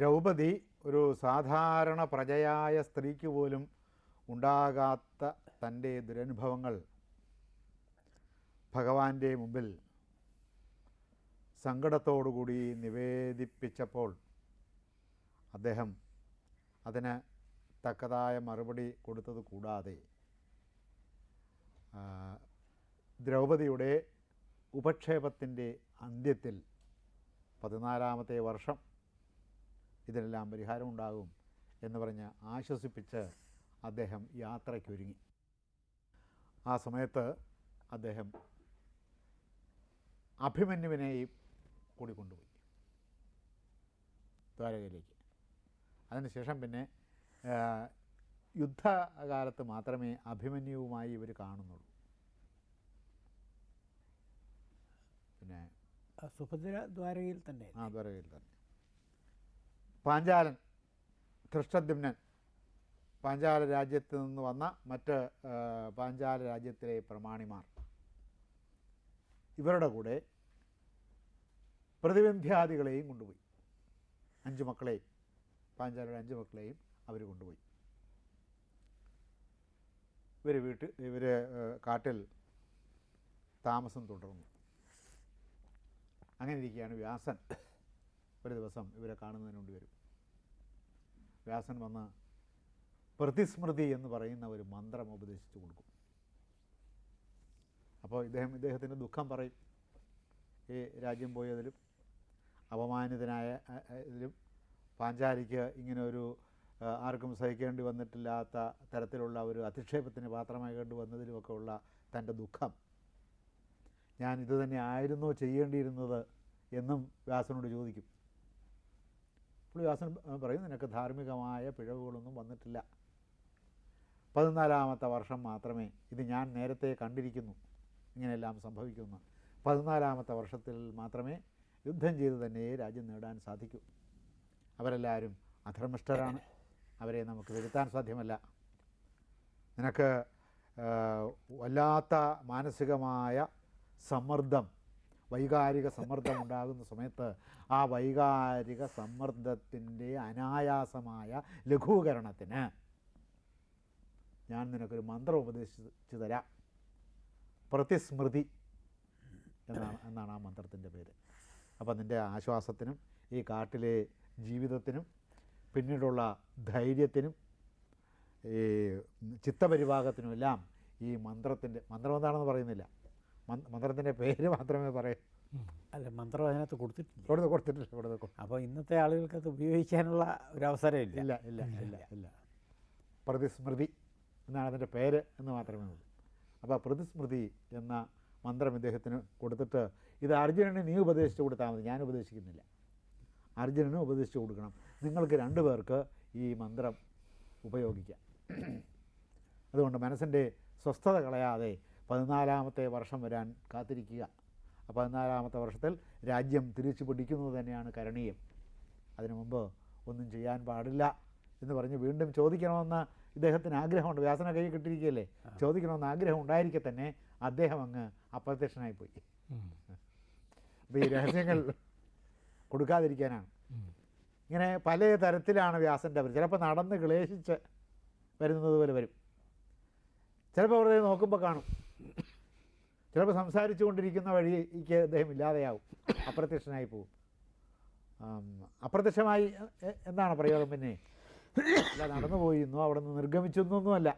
ദ്രൗപദി ഒരു സാധാരണ പ്രജയായ സ്ത്രീക്ക് പോലും ഉണ്ടാകാത്ത തന്റെ ദുരനുഭവങ്ങൾ ഭഗവാന്റെ മുമ്പിൽ സങ്കടത്തോടുകൂടി നിവേദിപ്പിച്ചപ്പോൾ അദ്ദേഹം അതിന് തക്കതായ മറുപടി കൊടുത്തത് കൂടാതെ ദ്രൗപദിയുടെ ഉപക്ഷേപത്തിന്റെ അന്ത്യത്തിൽ പതിനാലാമത്തെ വർഷം ഇതിനെല്ലാം പരിഹാരമുണ്ടാകും എന്ന് പറഞ്ഞ് ആശ്വസിപ്പിച്ച് അദ്ദേഹം യാത്രയ്ക്കൊരുങ്ങി. ആ സമയത്ത് അദ്ദേഹം അഭിമന്യുവിനെയും കൂടി കൊണ്ടുപോയി. ദ്വാരകയിലേക്ക്. അതിനുശേഷം പിന്നെ യുദ്ധകാലത്ത് മാത്രമേ അഭിമന്യുവുമായി ഇവർ കാണുന്നുള്ളൂ. പിന്നെ സുഭദ്ര ദ്വാരകയിൽ തന്നെ ആ ദ്വാരകയിൽ തന്നെ. പാഞ്ചാലൻ ധൃഷ്ടദ്യുമ്നൻ പാഞ്ചാല രാജ്യത്ത് നിന്ന് വന്ന മറ്റ് പാഞ്ചാല രാജ്യത്തിലെ പ്രമാണിമാർ. ഇവരുടെ കൂടെ പ്രതിബന്ധ്യാദികളെയും കൊണ്ടുപോയി. അഞ്ച് മക്കളെയും പാഞ്ചാലയുടെ അഞ്ച് മക്കളെയും അവർ കൊണ്ടുപോയി. ഇവർ വീട്ടിൽ ഇവർ കാട്ടിൽ താമസം തുടർന്നു. അങ്ങനെ ഇരിക്കുകയാണ് വ്യാസൻ. ഒരു ദിവസം ഇവരെ കാണുന്നതിന് വേണ്ടി വരും. വ്യാസൻ വന്ന് പ്രതിസ്മൃതി എന്ന് പറയുന്ന ഒരു മന്ത്രം ഉപദേശിച്ചു കൊടുക്കും. അപ്പോൾ ഇദ്ദേഹം ഇദ്ദേഹത്തിന്റെ ദുഃഖം പറയും. ഈ രാജ്യം പോയതിലും അപമാനിതനായ ഇതിലും പാഞ്ചാലിക്ക് ഇങ്ങനെ ഒരു ആർക്കും സഹിക്കേണ്ടി വന്നിട്ടില്ലാത്ത തരത്തിലുള്ള ഒരു അധിക്ഷേപത്തിന് പാത്രമാകേണ്ടി വന്നതിലുമൊക്കെ ഉള്ള തന്റെ ദുഃഖം. ഞാൻ ഇത് തന്നെ ആയിരുന്നോ ചെയ്യേണ്ടിയിരുന്നത് എന്നും വ്യാസനോട് ചോദിക്കും. അപ്പോൾ വ്യാസൻ പറയും നിനക്ക് ധാർമ്മികമായ പിഴവുകളൊന്നും വന്നിട്ടില്ല. പതിനാലാമത്തെ വർഷം മാത്രമേ ഇത് ഞാൻ നേരത്തെ കണ്ടിരിക്കുന്നു. ഇങ്ങനെയെല്ലാം സംഭവിക്കുന്നു. പതിനാലാമത്തെ വർഷത്തിൽ മാത്രമേ യുദ്ധം ചെയ്ത് തന്നെ രാജ്യം നേടാൻ സാധിക്കൂ. അവരെല്ലാവരും അധർമ്മിഷ്ഠരാണ്. അവരെ നമുക്ക് വരുത്താൻ സാധ്യമല്ല. നിനക്ക് വല്ലാത്ത മാനസികമായ സമ്മർദ്ദം വൈകാരിക സമ്മർദ്ദം ഉണ്ടാകുന്ന സമയത്ത് ആ വൈകാരിക സമ്മർദ്ദത്തിന്റെ അനായാസമായ ലഘൂകരണത്തിന് ഞാൻ നിനക്കൊരു മന്ത്രം ഉപദേശിച്ചു തരാം. പ്രതിസ്മൃതി എന്നാണ് എന്നാണ് ആ മന്ത്രത്തിന്റെ പേര്. അപ്പം നിന്റെ ആശ്വാസത്തിനും ഈ കാട്ടിലെ ജീവിതത്തിനും പിന്നീടുള്ള ധൈര്യത്തിനും ഈ ചിത്തപരിഭാഗത്തിനുമെല്ലാം ഈ മന്ത്രത്തിന്റെ മന്ത്രം എന്താണെന്ന് പറയുന്നില്ല. മന്ത്രത്തിന്റെ പേര് മാത്രമേ പറയൂ. അല്ല മന്ത്രം അതിനകത്ത് കൊടുത്തിട്ടില്ല. കൊടുത്ത് കൊടുത്തിട്ടില്ല കൊടുത്ത് അപ്പോൾ ഇന്നത്തെ ആളുകൾക്ക് അത് ഉപയോഗിക്കാനുള്ള ഒരു അവസരമില്ല ഇല്ല ഇല്ല ഇല്ല ഇല്ല പ്രതിസ്മൃതി എന്നാണ് അതിന്റെ പേര് എന്ന് മാത്രമേ ഉള്ളൂ. അപ്പോൾ പ്രതിസ്മൃതി എന്ന മന്ത്രം ഇദ്ദേഹത്തിന് കൊടുത്തിട്ട് ഇത് അർജുനന് നീ ഉപദേശിച്ചു കൊടുത്താൽ മതി. ഞാൻ ഉപദേശിക്കുന്നില്ല. അർജുനന് ഉപദേശിച്ചു കൊടുക്കണം. നിങ്ങൾക്ക് രണ്ടു പേർക്ക് ഈ മന്ത്രം ഉപയോഗിക്കാം. അതുകൊണ്ട് മനസ്സിന്റെ സ്വസ്ഥത കളയാതെ പതിനാലാമത്തെ വർഷം വരാൻ കാത്തിരിക്കുക. ആ പതിനാലാമത്തെ വർഷത്തിൽ രാജ്യം തിരിച്ചു പിടിക്കുന്നത് തന്നെയാണ് കരണീയം. അതിനു മുമ്പ് ഒന്നും ചെയ്യാൻ പാടില്ല എന്ന് പറഞ്ഞ് വീണ്ടും ചോദിക്കണമെന്ന് ഇദ്ദേഹത്തിന് ആഗ്രഹമുണ്ട്. വ്യാസന കൈ കിട്ടിയിരിക്കുകയല്ലേ? ചോദിക്കണമെന്ന് ആഗ്രഹം ഉണ്ടായിരിക്കെ തന്നെ അദ്ദേഹം അങ്ങ് അപ്രത്യക്ഷനായി പോയി അപ്പോൾ ഈ രഹസ്യങ്ങൾ കൊടുക്കാതിരിക്കാനാണ്. ഇങ്ങനെ പല തരത്തിലാണ് വ്യാസന്റെ അവർ ചിലപ്പോൾ നടന്ന് ക്ലേശിച്ച് വരുന്നത് പോലെ വരും. ചിലപ്പോൾ അവരെ നോക്കുമ്പോൾ കാണും. ചിലപ്പോൾ സംസാരിച്ചു കൊണ്ടിരിക്കുന്ന വഴിക്ക് അദ്ദേഹം ഇല്ലാതെയാവും. അപ്രത്യക്ഷനായി പോകും ആം, അപ്രത്യക്ഷമായി എന്താണ് പ്രയോഗം പിന്നെ? അല്ല നടന്നുപോയി പോയിരുന്നു അവിടെ നിന്ന് നിർഗമിച്ചു എന്നൊന്നുമല്ല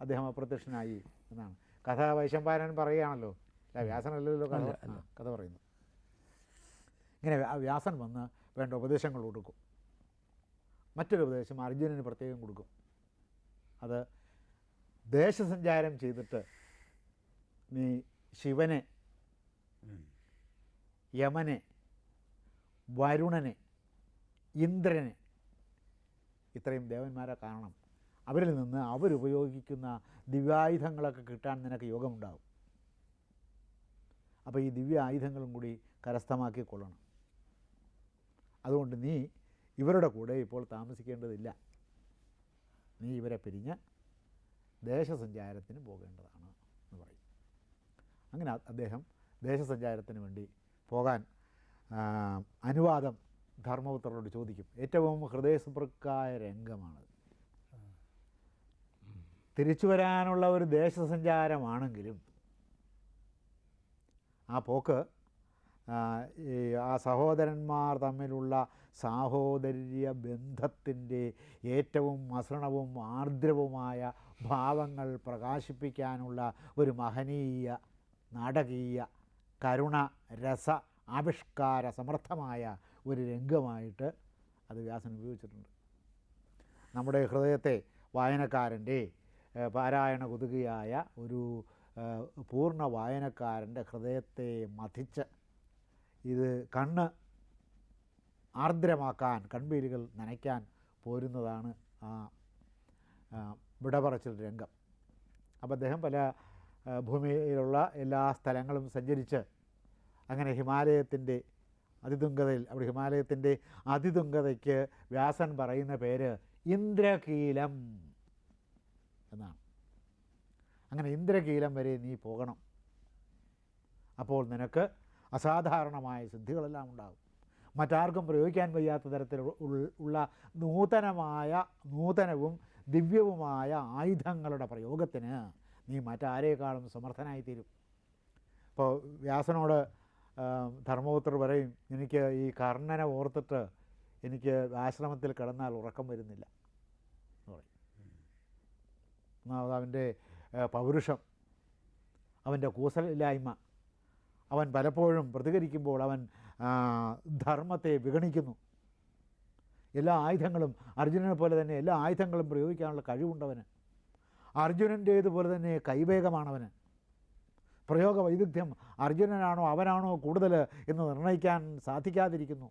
അദ്ദേഹം അപ്രത്യക്ഷനായി എന്നാണ്. കഥ വൈശമ്പാരൻ പറയുകയാണല്ലോ. അല്ല വ്യാസനല്ലല്ലോ കഥ. കഥ പറയുന്നു. ഇങ്ങനെ ആ വ്യാസൻ വന്ന് വേണ്ട ഉപദേശങ്ങൾ കൊടുക്കും. മറ്റൊരു ഉപദേശം അർജുനന് പ്രത്യേകം കൊടുക്കും. അത് ദേശസഞ്ചാരം ചെയ്തിട്ട് നീ ശിവനെ യമനെ വരുണനെ ഇന്ദ്രനെ ഇത്രയും ദേവന്മാരെ കാണണം. അവരിൽ നിന്ന് അവരുപയോഗിക്കുന്ന ദിവ്യായുധങ്ങളൊക്കെ കിട്ടാൻ നിനക്ക് യോഗമുണ്ടാകും അപ്പോൾ ഈ ദിവ്യ ആയുധങ്ങളും കൂടി കരസ്ഥമാക്കിക്കൊള്ളണം അതുകൊണ്ട് നീ ഇവരുടെ കൂടെ ഇപ്പോൾ താമസിക്കേണ്ടതില്ല. നീ ഇവരെ പിരിഞ്ഞ് ദേശസഞ്ചാരത്തിന് പോകേണ്ടതാണ്. അങ്ങനെ അദ്ദേഹം ദേശസഞ്ചാരത്തിന് വേണ്ടി പോകാൻ അനുവാദം ധർമ്മപുത്രരോട് ചോദിക്കും. ഏറ്റവും ഹൃദയസ്പൃക്കായ രംഗമാണ് തിരിച്ചു വരാനുള്ള ഒരു ദേശസഞ്ചാരമാണെങ്കിലും ആ പോക്ക് ഈ ആ സഹോദരന്മാർ തമ്മിലുള്ള സാഹോദര്യ ബന്ധത്തിന്റെ ഏറ്റവും മസൃണവും ആർദ്രവുമായ ഭാവങ്ങൾ പ്രകാശിപ്പിക്കാനുള്ള ഒരു മഹനീയ നാടകീയ കരുണ രസ ആവിഷ്കാര സമർത്ഥമായ ഒരു രംഗമായിട്ട് അത് വ്യാസൻ ഉപയോഗിച്ചിട്ടുണ്ട്. നമ്മുടെ ഹൃദയത്തെ വായനക്കാരന്റെ പാരായണ കൊതുകയായ ഒരു പൂർണ വായനക്കാരന്റെ ഹൃദയത്തെ മഥിച്ച് ഇത് കണ്ണ് ആർദ്രമാക്കാൻ കൺപീലികൾ നനയ്ക്കാൻ പോരുന്നതാണ് ആ വിടപറച്ചിൽ രംഗം. അപ്പോൾ അദ്ദേഹം പല ഭൂമിയിലുള്ള എല്ലാ സ്ഥലങ്ങളും സഞ്ചരിച്ച് അങ്ങനെ ഹിമാലയത്തിന്റെ അതിതുങ്കതയിൽ അവിടെ ഹിമാലയത്തിന്റെ അതിതുങ്കതയ്ക്ക് വ്യാസൻ പറയുന്ന പേര് ഇന്ദ്രകീലം എന്നാണ്. അങ്ങനെ ഇന്ദ്രകീലം വരെ നീ പോകണം. അപ്പോൾ നിനക്ക് അസാധാരണമായ സിദ്ധികളെല്ലാം ഉണ്ടാകും. മറ്റാർക്കും പ്രയോഗിക്കാൻ വയ്യാത്ത തരത്തിൽ ഉള്ള നൂതനമായ നൂതനവും ദിവ്യവുമായ ആയുധങ്ങളുടെ പ്രയോഗത്തിന് നീ മറ്റാരേക്കാളും സമർത്ഥനായിത്തീരും. അപ്പോൾ വ്യാസനോട് ധർമ്മപുത്രർ പറയും എനിക്ക് ഈ കർണനെ ഓർത്തിട്ട് എനിക്ക് ആശ്രമത്തിൽ കിടന്നാൽ ഉറക്കം വരുന്നില്ല. എന്ന് പറയും. ഒന്നാമത് അവന്റെ പൗരുഷം. അവന്റെ കൂസലില്ലായ്മ. അവൻ പലപ്പോഴും പ്രതികരിക്കുമ്പോൾ അവൻ ധർമ്മത്തെ വിഗണിക്കുന്നു. എല്ലാ ആയുധങ്ങളും അർജുനനെ പോലെ തന്നെ എല്ലാ ആയുധങ്ങളും പ്രയോഗിക്കാനുള്ള കഴിവുണ്ടവന്. അർജുനന്റേതുപോലെ തന്നെ കൈവേഗമാണവന്. പ്രയോഗ വൈദഗ്ധ്യം അർജുനനാണോ അവനാണോ കൂടുതൽ എന്ന് നിർണയിക്കാൻ സാധിക്കാതിരിക്കുന്നു.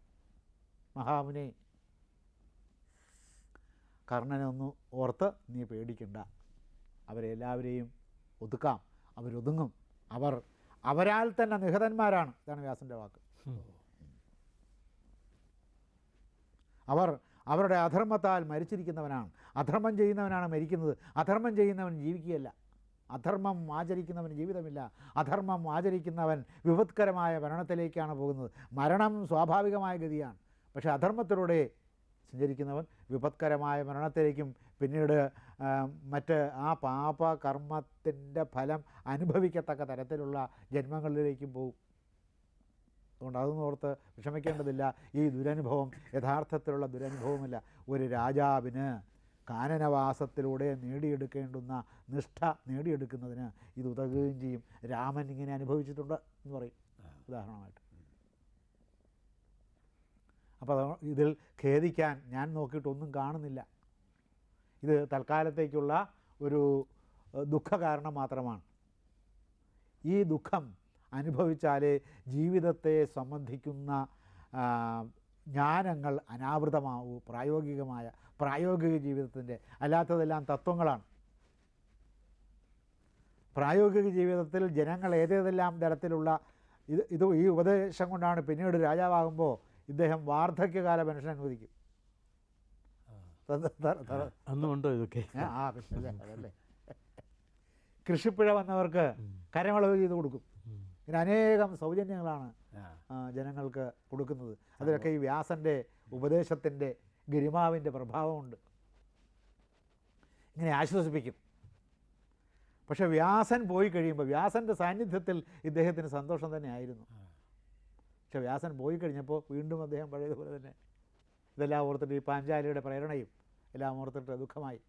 മഹാമുനി. കർണനെ ഒന്ന് ഓർത്ത് നീ പേടിക്കണ്ട. അവരെ എല്ലാവരെയും ഒതുക്കാം. അവരൊതുങ്ങും. അവർ അവരാൽ തന്നെ നിഹതന്മാരാണ്. ഇതാണ് വ്യാസന്റെ വാക്ക്. അവർ അവരുടെ അധർമ്മത്താൽ മരിച്ചിരിക്കുന്നവനാണ്. അധർമ്മം ചെയ്യുന്നവനാണ് മരിക്കുന്നത്. അധർമ്മം ചെയ്യുന്നവൻ ജീവിക്കുകയല്ല. അധർമ്മം ആചരിക്കുന്നവന് ജീവിതമില്ല. അധർമ്മം ആചരിക്കുന്നവൻ വിപത്കരമായ മരണത്തിലേക്കാണ് പോകുന്നത്. മരണം സ്വാഭാവികമായ ഗതിയാണ്. പക്ഷേ അധർമ്മത്തിലൂടെ സഞ്ചരിക്കുന്നവൻ വിപത്കരമായ മരണത്തിലേക്കും പിന്നീട് മറ്റ് ആ പാപ കർമ്മത്തിന്റെ ഫലം അനുഭവിക്കത്തക്ക തരത്തിലുള്ള ജന്മങ്ങളിലേക്കും പോകും. അതുകൊണ്ട് അതൊന്നും ഓർത്ത് വിഷമിക്കേണ്ടതില്ല. ഈ ദുരനുഭവം യഥാർത്ഥത്തിലുള്ള ദുരനുഭവമല്ല. ഒരു രാജാവിന് കാനനവാസത്തിലൂടെ നേടിയെടുക്കേണ്ടുന്ന നിഷ്ഠ നേടിയെടുക്കുന്നതിന് ഇത് ഉതകുകയും ചെയ്യും. രാമൻ ഇങ്ങനെ അനുഭവിച്ചിട്ടുണ്ട് എന്ന് പറയും. ഉദാഹരണമായിട്ട്. അപ്പോൾ ഇതിൽ ഖേദിക്കാൻ ഞാൻ നോക്കിയിട്ടൊന്നും കാണുന്നില്ല. ഇത് തൽക്കാലത്തേക്കുള്ള ഒരു ദുഃഖകാരണം ദുഃഖ കാരണം മാത്രമാണ്. ഈ ദുഃഖം അനുഭവിച്ചാലേ ജീവിതത്തെ സംബന്ധിക്കുന്ന ജ്ഞാനങ്ങൾ അനാവൃതമാവൂ. പ്രായോഗികമായ പ്രായോഗിക ജീവിതത്തിന്റെ അല്ലാത്തതെല്ലാം തത്വങ്ങളാണ്. പ്രായോഗിക ജീവിതത്തിൽ ജനങ്ങൾ ഏതേതെല്ലാം തരത്തിലുള്ള ഇത് ഇത് ഈ ഉപദേശം കൊണ്ടാണ് പിന്നീട് രാജാവാകുമ്പോൾ ഇദ്ദേഹം വാർദ്ധക്യകാല പെൻഷൻ അനുവദിക്കും. അന്നുണ്ടോ ഇതൊക്കെ? ആ പിന്നെ അതല്ലേ കൃഷിപ്പിഴ വന്നവർക്ക് കരമളവ് ചെയ്ത് കൊടുക്കും. ഇങ്ങനെ അനേകം സൗജന്യങ്ങളാണ് ജനങ്ങൾക്ക് കൊടുക്കുന്നത്. അതിലൊക്കെ ഈ വ്യാസന്റെ ഉപദേശത്തിന്റെ ഗരിമാവിന്റെ പ്രഭാവമുണ്ട്. ഇങ്ങനെ ആശ്വസിപ്പിക്കും. പക്ഷെ വ്യാസൻ പോയി കഴിയുമ്പോൾ വ്യാസന്റെ സാന്നിധ്യത്തിൽ ഇദ്ദേഹത്തിന് സന്തോഷം തന്നെ ആയിരുന്നു. പക്ഷെ വ്യാസൻ പോയി കഴിഞ്ഞപ്പോൾ വീണ്ടും അദ്ദേഹം പഴയതുപോലെ തന്നെ ഇതെല്ലാം ഓർത്തിട്ട് ഈ പാഞ്ചാലിയുടെ പ്രേരണയും എല്ലാം ഓർത്തിട്ട് ദുഃഖമായി.